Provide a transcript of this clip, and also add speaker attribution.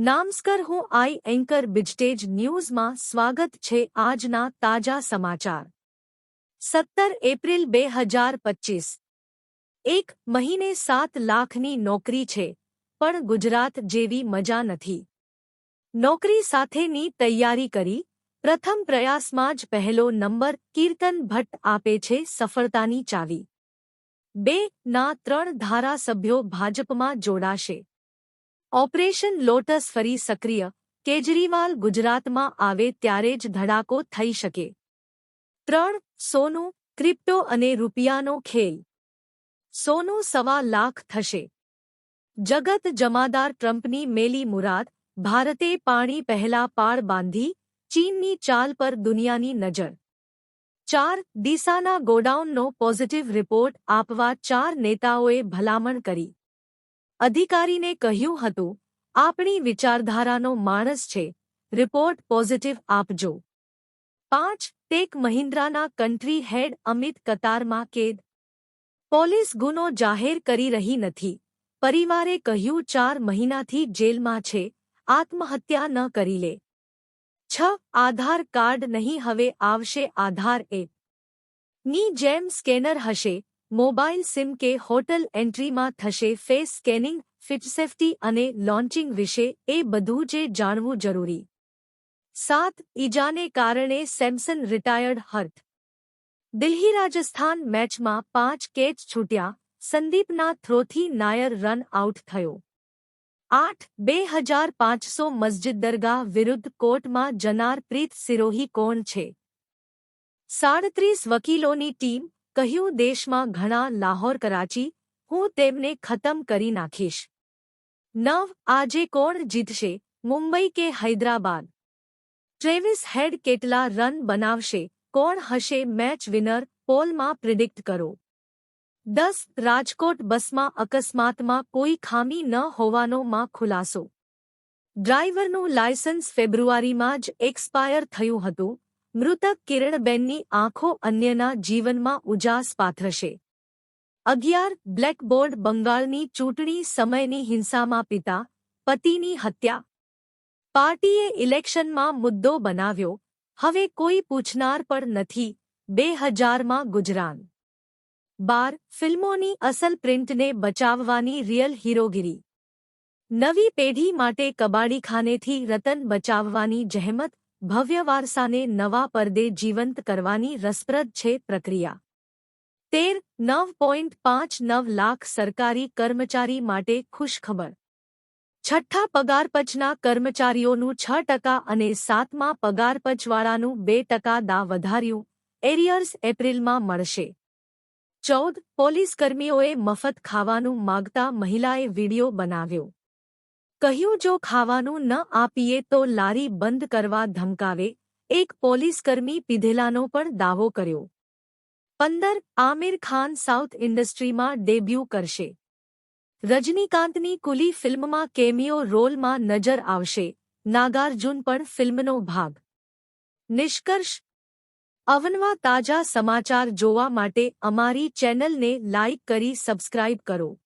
Speaker 1: નામસ્કર હું આઈ એન્કર બિજટેજ ન્યૂઝમાં સ્વાગત છે આજના તાજા સમાચાર. સત્તર એપ્રિલ બે હજાર પચીસ. એક મહિને સાત લાખની નોકરી છે, પણ ગુજરાત જેવી મજા નથી. નોકરી સાથેની તૈયારી કરી, પ્રથમ પ્રયાસમાં જ પહેલો નંબર કીર્તન ભટ્ટ આપે છે સફળતાની ચાવી. બે ના ત્રણ ધારાસભ્યો ભાજપમાં જોડાશે. ઓપરેશન લોટસ ફરી સક્રિય, કેજરીવાલ ગુજરાતમાં આવે ત્યારે જ ધડાકો થઈ શકે. ત્રણ, સોનું, ક્રિપ્ટો અને રૂપિયાનો ખેલ. સોનું સવા લાખ થશે. જગત જમાદાર ટ્રમ્પની મેલી મુરાદ, ભારતે પાણી પહેલા પાળ બાંધી, ચીનની ચાલ પર દુનિયાની નજર. ચાર, ડીસાના ગોડાઉનનો પોઝિટિવ રિપોર્ટ આપવા ચાર નેતાઓએ ભલામણ કરી. અધિકારીને કહ્યું હતું, આપણી વિચારધારાનો માણસ છે. રિપોર્ટ પોઝિટિવ આપજો. પાંચ ટેક મહિન્દ્રાના કન્ટ્રી હેડ અમિત કતારમાં કેદ. પોલીસ ગુનો જાહેર કરી રહી નથી. પરિવારે કહ્યું, ચાર મહિનાથી જેલમાં છે. આત્મહત્યા ન કરી લે. છ, આધાર કાર્ડ નહીં, હવે આવશે આધાર એપ. ની જેમ સ્કેનર હશે. મોબાઈલ સિમ કે હોટલ એન્ટ્રીમાં થશે ફેસ સ્કેનિંગ, ફિટ સેફ્ટી અને લોન્ચિંગ વિશે એ બધું જે જાણવું જરૂરી. સાત, ઈજાને કારણે સેમસન રિટાયર્ડ હર્ટ. દિલ્હી રાજસ્થાન મેચમાં પાંચ કેચ છૂટ્યા, સંદીપના થ્રોથી નાયર રન આઉટ થયો. આઠ, બે હજાર પાંચસો મસ્જિદ દરગાહ વિરુદ્ધ કોર્ટમાં જનાર પ્રીત સિરોહી કોણ છે? સાડત્રીસ વકીલોની ટીમ કહ્યું, દેશમાં ઘણા લાહોર કરાચી, હું તેમને ખતમ કરી નાખીશ. નવ આજે કોણ જીતશે, મુંબઈ કે હૈદરાબાદ? ટ્રેવિસ હેડ કેટલા રન બનાવશે, કોણ હશે મેચ વિનર, પોલમાં પ્રિડિક્ટ કરો. દસ રાજકોટ બસમાં અકસ્માતમાં કોઈ ખામી ન હોવાનો માં ખુલાસો. ડ્રાઈવરનું લાયસન્સ ફેબ્રુઆરીમાં જ એક્સપાયર થયું હતું. મૃતક કિરણબેનની આંખો અન્યના જીવનમાં ઉજાસ પાથરશે. અગિયાર, બ્લેકબોર્ડ બંગાળની ચૂંટણી સમયની હિંસામાં પિતા, પતિની હત્યા. પાર્ટીએ ઇલેક્શનમાં મુદ્દો બનાવ્યો, હવે કોઈ પૂછનાર પણ નથી, બે હજારમાં ગુજરાન. બાર, ફિલ્મોની અસલ પ્રિન્ટને બચાવવાની રિયલ હીરોગીરી. નવી પેઢી માટે કબાડીખાનેથી રતન બચાવવાની જહેમત ભવ્ય વારસાને નવા પરદે જીવંત કરવાની રસપ્રદ છે પ્રક્રિયા. તેર નવ પોઈન્ટ પાંચ નવ લાખ સરકારી કર્મચારી માટે ખુશખબર. છઠ્ઠા પગારપચના કર્મચારીઓનું છ ટકા અને સાતમા પગારપચવાળાનું બે ટકા દા વધાર્યું, એરિયર્સ એપ્રિલમાં મળશે. ચૌદ પોલીસકર્મીઓએ મફત ખાવાનું માગતા મહિલાએ વીડિયો બનાવ્યો. કહ્યું, જો ખાવાનું ન આપીએ તો લારી બંધ કરવા ધમકાવે. એક પોલીસકર્મી પીધેલાનો પણ દાવો કર્યો. પંદર, આમિર ખાન સાઉથ ઇન્ડસ્ટ્રીમાં ડેબ્યુ કરશે. રજનીકાંતની કુલી ફિલ્મમાં કેમિયો રોલમાં નજર આવશે. નાગાર્જુન પણ ફિલ્મનો ભાગ. નિષ્કર્ષ, અવનવા તાજા સમાચાર જોવા માટે અમારી ચેનલને લાઇક કરી સબસ્ક્રાઇબ કરો.